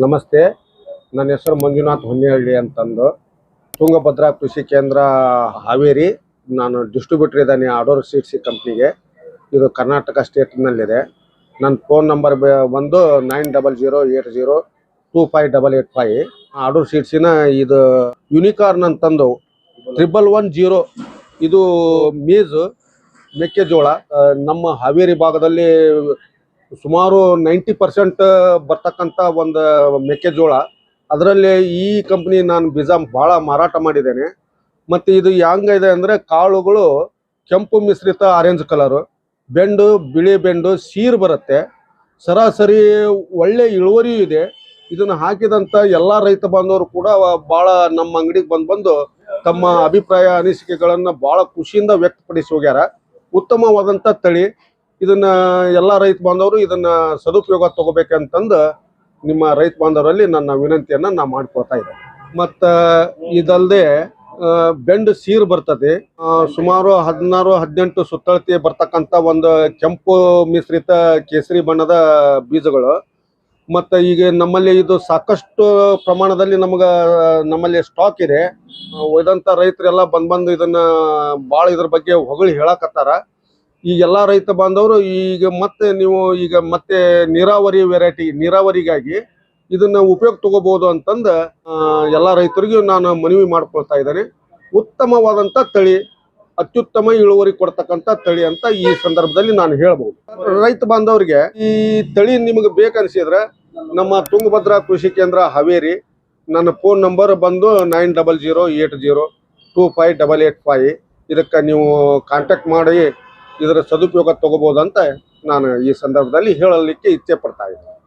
ನಮಸ್ತೆ. ನನ್ನ ಹೆಸರು ಮಂಜುನಾಥ್ ಹೊನ್ನೇಹಳ್ಳಿ ಅಂತಂದು. ತುಂಗಭದ್ರಾ ಕೃಷಿ ಕೇಂದ್ರ ಹಾವೇರಿ. ನಾನು ಡಿಸ್ಟ್ರಿಬ್ಯೂಟರ್ ಇದ್ದಾನೆ ಆಡೋರ್ ಸೀಡ್ಸಿ ಕಂಪ್ನಿಗೆ ಇದು ಕರ್ನಾಟಕ ಸ್ಟೇಟ್ನಲ್ಲಿದೆ. ನನ್ನ ಫೋನ್ ನಂಬರ್ ಬಂದು nine double zero eight zero two five double eight five Adore ಸೀಡ್ಸಿನ ಇದು ಯುನಿಕಾರ್ನ್ ಅಂತಂದು. ಟ್ರಿಬಲ್ ಒನ್ ಜೀರೋ ಇದು ಮೀಸು, ಮೆಕ್ಕೆಜೋಳ. ನಮ್ಮ ಹಾವೇರಿ ಭಾಗದಲ್ಲಿ ಸುಮಾರು ನೈಂಟಿ ಪರ್ಸೆಂಟ್ ಬರ್ತಕ್ಕಂಥ ಒಂದು ಮೆಕ್ಕೆಜೋಳ. ಅದರಲ್ಲಿ ಈ ಕಂಪ್ನಿ ನಾನು ಬೀಜ ಭಾಳ ಮಾರಾಟ ಮಾಡಿದ್ದೇನೆ. ಮತ್ತು ಇದು ಹೆಂಗಿದೆ ಅಂದರೆ ಕಾಳುಗಳು ಕೆಂಪು ಮಿಶ್ರಿತ ಆರೆಂಜ್ ಕಲರು ಬೆಂಡು, ಬಿಳಿ ಬೆಂಡು, ಸೀರು ಬರುತ್ತೆ. ಸರಾಸರಿ ಒಳ್ಳೆ ಇಳುವರಿಯೂ ಇದೆ. ಇದನ್ನು ಹಾಕಿದಂಥ ಎಲ್ಲ ರೈತ ಬಾಂಧವರು ಕೂಡ ಭಾಳ ನಮ್ಮ ಅಂಗಡಿಗೆ ಬಂದು ಬಂದು ತಮ್ಮ ಅಭಿಪ್ರಾಯ ಅನಿಸಿಕೆಗಳನ್ನು ಭಾಳ ಖುಷಿಯಿಂದ ವ್ಯಕ್ತಪಡಿಸಿ ಹೋಗ್ಯಾರ. ಉತ್ತಮವಾದಂಥ ತಳಿ. ಇದನ್ನ ಎಲ್ಲ ರೈತ ಬಾಂಧವರು ಇದನ್ನ ಸದುಪಯೋಗ ತಗೋಬೇಕಂತಂದು ನಿಮ್ಮ ರೈತ ಬಾಂಧವರಲ್ಲಿ ನನ್ನ ವಿನಂತಿಯನ್ನ ನಾ ಮಾಡ್ಕೊಳ್ತಾ ಇದ್ದೆ ಮತ್ತ ಇದಲ್ಲದೆ ಬೆಂಡ್ ಸೀರ್ ಬರ್ತದೆ. ಸುಮಾರು ಹದಿನಾರು, ಹದಿನೆಂಟು ಸುತ್ತಳತೆ ಬರ್ತಕ್ಕಂಥ ಒಂದು ಕೆಂಪು ಮಿಶ್ರಿತ ಕೇಸರಿ ಬಣ್ಣದ ಬೀಜಗಳು. ಮತ್ತು ಈಗ ನಮ್ಮಲ್ಲಿ ಇದು ಸಾಕಷ್ಟು ಪ್ರಮಾಣದಲ್ಲಿ ನಮಗೆ, ನಮ್ಮಲ್ಲಿ ಸ್ಟಾಕ್ ಇದೆ. ಒಯ್ದಂಥ ರೈತರೆಲ್ಲ ಬಂದ್ ಬಂದು ಇದನ್ನ ಭಾಳ ಇದ್ರ ಬಗ್ಗೆ ಹೊಗಳಿ ಹೇಳಕತ್ತಾರ. ಈ ಎಲ್ಲ ರೈತ ಬಾಂಧವರು ಈಗ ಮತ್ತೆ ನೀವು ಈಗ ಮತ್ತೆ ನೀರಾವರಿ ವೆರೈಟಿ ನೀರಾವರಿಗಾಗಿ ಇದನ್ನ ಉಪಯೋಗ ತಗೋಬಹುದು ಅಂತಂದ ಎಲ್ಲ ರೈತರಿಗೂ ನಾನು ಮನವಿ ಮಾಡ್ಕೊಳ್ತಾ ಇದ್ದೇನೆ. ಉತ್ತಮವಾದಂತ ತಳಿ, ಅತ್ಯುತ್ತಮ ಇಳುವರಿ ಕೊಡ್ತಕ್ಕಂಥ ತಳಿ ಅಂತ ಈ ಸಂದರ್ಭದಲ್ಲಿ ನಾನು ಹೇಳಬಹುದು ರೈತ ಬಾಂಧವರಿಗೆ ಈ ತಳಿ ನಿಮಗೆ ಬೇಕನ್ಸಿದ್ರೆ ನಮ್ಮ ತುಂಗಭದ್ರಾ ಕೃಷಿ ಕೇಂದ್ರ ಹಾವೇರಿ, ನನ್ನ ಫೋನ್ ನಂಬರ್ ಬಂದು nine double zero eight zero two five double eight five ಇದಕ್ಕೆ ನೀವು ಕಾಂಟ್ಯಾಕ್ಟ್ ಮಾಡಿ ಇದರ ಸದುಪಯೋಗ ತಗೋಬಹುದು ಅಂತ ನಾನು ಈ ಸಂದರ್ಭದಲ್ಲಿ ಹೇಳಲಿಕ್ಕೆ ಇಚ್ಛೆ ಪಡ್ತಾ ಇದ್ದೀನಿ.